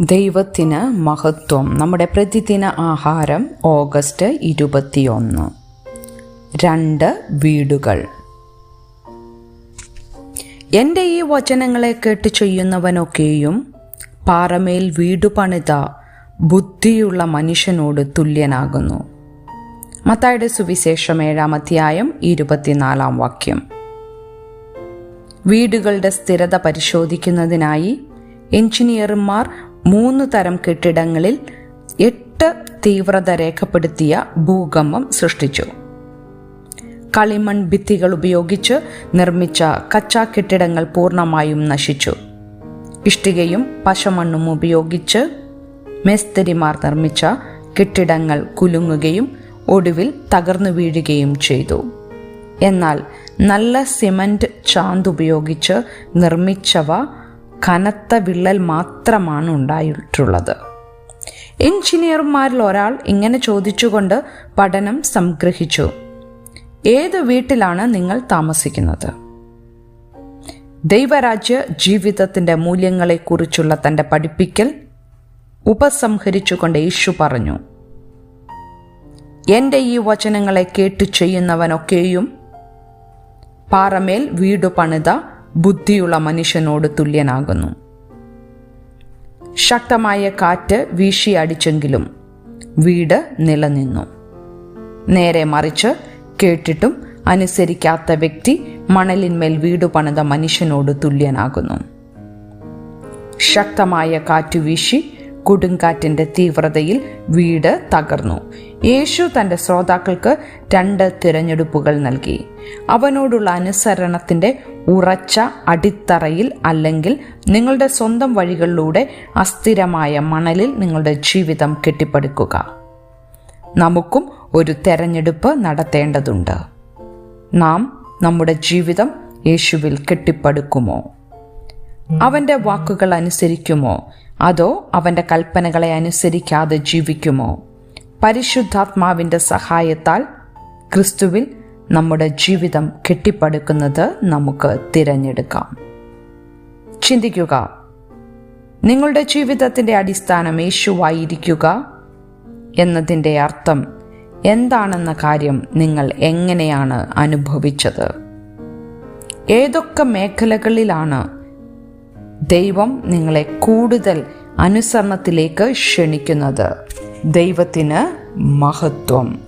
ദൈവത്തിന് മഹത്വം. നമ്മുടെ പ്രതിദിന ആഹാരം ഓഗസ്റ്റ് ഇരുപത്തിയൊന്ന്. രണ്ട് വീടുകൾ. എന്റെ ഈ വചനങ്ങളെ കേട്ട് ചെയ്യുന്നവനൊക്കെയും പാറമേൽ വീടു പണിത ബുദ്ധിയുള്ള മനുഷ്യനോട് തുല്യനാകുന്നു. മത്തായുടെ സുവിശേഷം ഏഴാം അധ്യായം ഇരുപത്തിനാലാം വാക്യം. വീടുകളുടെ സ്ഥിരത പരിശോധിക്കുന്നതിനായി എഞ്ചിനീയർമാർ മൂന്ന് തരം കെട്ടിടങ്ങളിൽ എട്ട് തീവ്രത രേഖപ്പെടുത്തിയ ഭൂകമ്പം സൃഷ്ടിച്ചു. കളിമൺ ഭിത്തികൾ ഉപയോഗിച്ച് നിർമ്മിച്ച കച്ചാ കെട്ടിടങ്ങൾ പൂർണമായും നശിച്ചു. ഇഷ്ടികയും പശമണ്ണും ഉപയോഗിച്ച് മേസ്തരിമാർ നിർമ്മിച്ച കെട്ടിടങ്ങൾ കുലുങ്ങുകയും ഒടുവിൽ തകർന്നു വീഴുകയും ചെയ്തു. എന്നാൽ നല്ല സിമന്റ് ചാന്ത് ഉപയോഗിച്ച് നിർമ്മിച്ചവ കനത്ത വിള്ളൽ മാത്രമാണ് ഉണ്ടായിട്ടുള്ളത്. എഞ്ചിനീയർമാരിൽ ഒരാൾ ഇങ്ങനെ ചോദിച്ചുകൊണ്ട് പഠനം സംഗ്രഹിച്ചു. ഏത് വീട്ടിലാണ് നിങ്ങൾ താമസിക്കുന്നത്? ദൈവരാജ്യ ജീവിതത്തിന്റെ മൂല്യങ്ങളെക്കുറിച്ചുള്ള തന്റെ പഠിപ്പിക്കൽ ഉപസംഹരിച്ചുകൊണ്ട് യേശു പറഞ്ഞു. എന്റെ ഈ വചനങ്ങളെ കേട്ടു ചെയ്യുന്നവനൊക്കെയും പാറമേൽ വീടു പണിത ബുദ്ധിയുള്ള മനുഷ്യനോട് തുല്യനാകുന്നു. ശക്തമായ കാറ്റ് വീശിയടിച്ചെങ്കിലും വീട് നിലനിന്നു. നേരെ മറിച്ച് കേട്ടിട്ടും അനുസരിക്കാത്ത വ്യക്തി മണലിന്മേൽ വീട് പണിത മനുഷ്യനോട് തുല്യനാകുന്നു. ശക്തമായ കാറ്റു വീശി കൊടുങ്കാറ്റിന്റെ തീവ്രതയിൽ വീട് തകർന്നു. യേശു തന്റെ ശ്രോതാക്കൾക്ക് രണ്ട് തിരഞ്ഞെടുപ്പുകൾ നൽകി. അവനോടുള്ള അനുസരണത്തിന്റെ ഉറച്ച അടിത്തറയിൽ അല്ലെങ്കിൽ നിങ്ങളുടെ സ്വന്തം വഴികളിലൂടെ അസ്ഥിരമായ മണലിൽ നിങ്ങളുടെ ജീവിതം കെട്ടിപ്പടുക്കുക. നമുക്കും ഒരു തെരഞ്ഞെടുപ്പ് നടത്തേണ്ടതുണ്ട്. നാം നമ്മുടെ ജീവിതം യേശുവിൽ കെട്ടിപ്പടുക്കുമോ? അവന്റെ വാക്കുകൾ അനുസരിക്കുമോ? അതോ അവന്റെ കൽപ്പനകളെ അനുസരിക്കാതെ ജീവിക്കുമോ? പരിശുദ്ധാത്മാവിന്റെ സഹായത്താൽ ക്രിസ്തുവിൽ നമ്മുടെ ജീവിതം കെട്ടിപ്പടുക്കുന്നത് നമുക്ക് തിരഞ്ഞെടുക്കാം. ചിന്തിക്കുക. നിങ്ങളുടെ ജീവിതത്തിന്റെ അടിസ്ഥാനം യേശുവായിരിക്കുക എന്നതിന്റെ അർത്ഥം എന്താണെന്ന കാര്യം നിങ്ങൾ എങ്ങനെയാണ് അനുഭവിച്ചത്? ഏതൊക്കെ മേഖലകളിലാണ് ദൈവം നിങ്ങളെ കൂടുതൽ അനുസരണത്തിലേക്ക് ക്ഷണിക്കുന്നത് ദൈവത്തിന് മഹത്വം.